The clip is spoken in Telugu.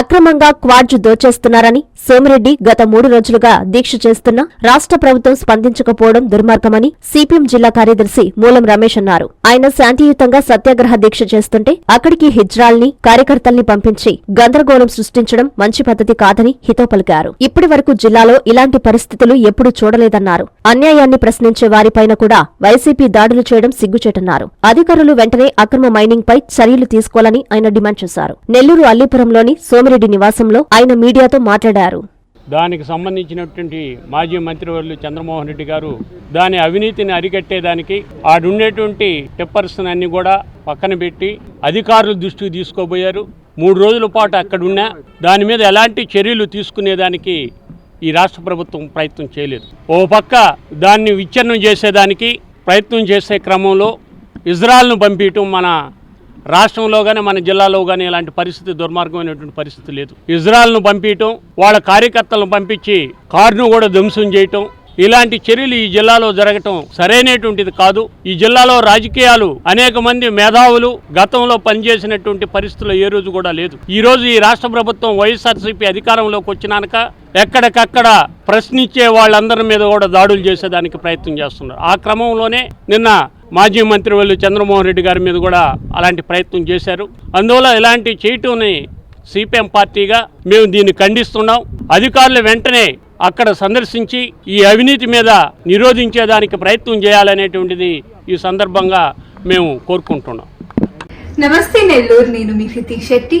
అక్రమంగా క్వాడ్జ్ దోచేస్తున్నారని సోమిరెడ్డి గత మూడు రోజులుగా దీక్ష చేస్తున్నా రాష్ట్ర ప్రభుత్వం స్పందించకపోవడం దుర్మార్గమని సిపిఎం జిల్లా కార్యదర్శి మూలం రమేష్ అన్నారు. ఆయన శాంతియుతంగా సత్యాగ్రహ దీక్ష చేస్తుంటే అక్కడికి హిజ్రాల్ని కార్యకర్తల్ని పంపించి గందరగోళం సృష్టించడం మంచి పద్ధతి కాదని హితో పలికారు. ఇప్పటి వరకు జిల్లాలో ఇలాంటి పరిస్థితులు ఎప్పుడూ చూడలేదన్నారు. అన్యాయాన్ని ప్రశ్నించే వారిపైన కూడా వైసీపీ దాడులు చేయడం సిగ్గుచేటన్నారు. అధికారులు వెంటనే అక్రమ మైనింగ్ పై చర్యలు తీసుకోవాలని ఆయన డిమాండ్ చేశారు. నెల్లూరు అల్లీపురంలోని రెడ్డి నివాసంలో ఆయన మీడియాతో మాట్లాడారు. దానికి సంబంధించినటువంటి మాజీ మంత్రివర్యులు చంద్రమోహన్ రెడ్డి గారు దాని అవినీతిని అరికట్టేదానికి ఆడుండేటువంటి టెప్పర్స్ అన్ని కూడా పక్కన పెట్టి అధికారుల దృష్టికి తీసుకోబోయారు. మూడు రోజుల పాటు అక్కడున్నా దాని మీద ఎలాంటి చర్యలు తీసుకునేదానికి ఈ రాష్ట్ర ప్రభుత్వం ప్రయత్నం చేయలేదు. ఓ పక్క దాన్ని విచ్ఛిన్నం చేసేదానికి ప్రయత్నం చేసే క్రమంలో ఇజ్రాయల్ను పంపించటం మన రాష్ట్రంలో కానీ మన జిల్లాలో కానీ ఇలాంటి పరిస్థితి దుర్మార్గమైనటువంటి పరిస్థితి లేదు. ఇజ్రాయల్ను పంపించటం వాళ్ళ కార్యకర్తలను పంపించి కారును కూడా ధ్వంసం చేయటం ఇలాంటి చర్యలు ఈ జిల్లాలో జరగటం సరైనటువంటిది కాదు. ఈ జిల్లాలో రాజకీయాలు అనేక మంది మేధావులు గతంలో పనిచేసినటువంటి పరిస్థితులు ఏ రోజు కూడా లేదు. ఈ రోజు ఈ రాష్ట్ర ప్రభుత్వం వైఎస్ఆర్సీపీ అధికారంలోకి వచ్చినాక ఎక్కడికక్కడ ప్రశ్నించే వాళ్ళందరి మీద కూడా దాడులు చేసేదానికి ప్రయత్నం చేస్తున్నారు. ఆ క్రమంలోనే నిన్న మాజీ మంత్రి వాళ్ళు చంద్రమోహన్ రెడ్డి గారి మీద కూడా అలాంటి ప్రయత్నం చేశారు. అందువల్ల ఇలాంటి చేయటంని సిపిఎం పార్టీగా మేము దీన్ని ఖండిస్తున్నాం. అధికారులు వెంటనే అక్కడ సందర్శించి ఈ అవినీతి మీద నిరోధించేదానికి ప్రయత్నం చేయాలనేటువంటిది ఈ సందర్భంగా మేము కోరుకుంటున్నాం. నమస్తే నెల్లూరు నేను మీ శెట్టి.